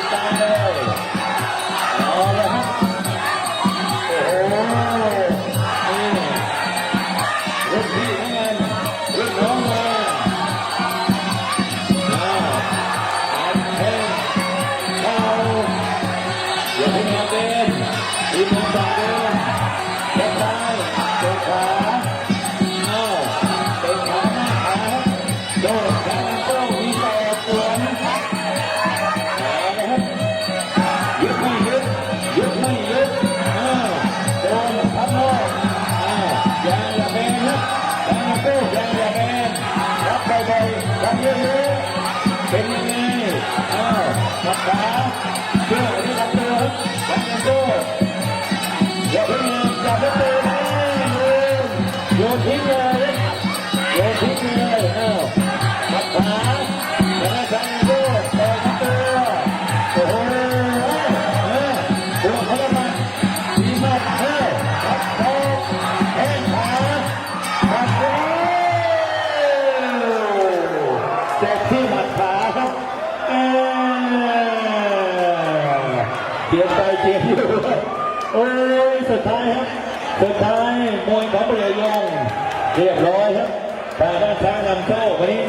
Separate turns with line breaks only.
ติดตามเลยเอาละครับโอ้โหนี่รุ่นพี่เหมือนกันรุ่นน้องมาอ้าวอันเพลงเข้าอย่าเพิ่งมาเต้นทีมงานสั่งเดิน อย่าโก้อย่าอย่าแบนรับไปไปรับเยอะๆเป็นยังไงอ้าวขับขาเพื่อที่รับเตือนรับเงินตู้อย่าเพิ่งอย่าเพิ่งเตือนเลยโยนทิ้งเลยโยนทิ้งเลย งเจ็บที่หมัดขาครับเกียนไปเจียนอยู่โอ้ยสุดท้ายครับสุดท้ายมวยของเรือยงเรียบร้อยครับแต่ด้านซ้ายนำโชควันนี้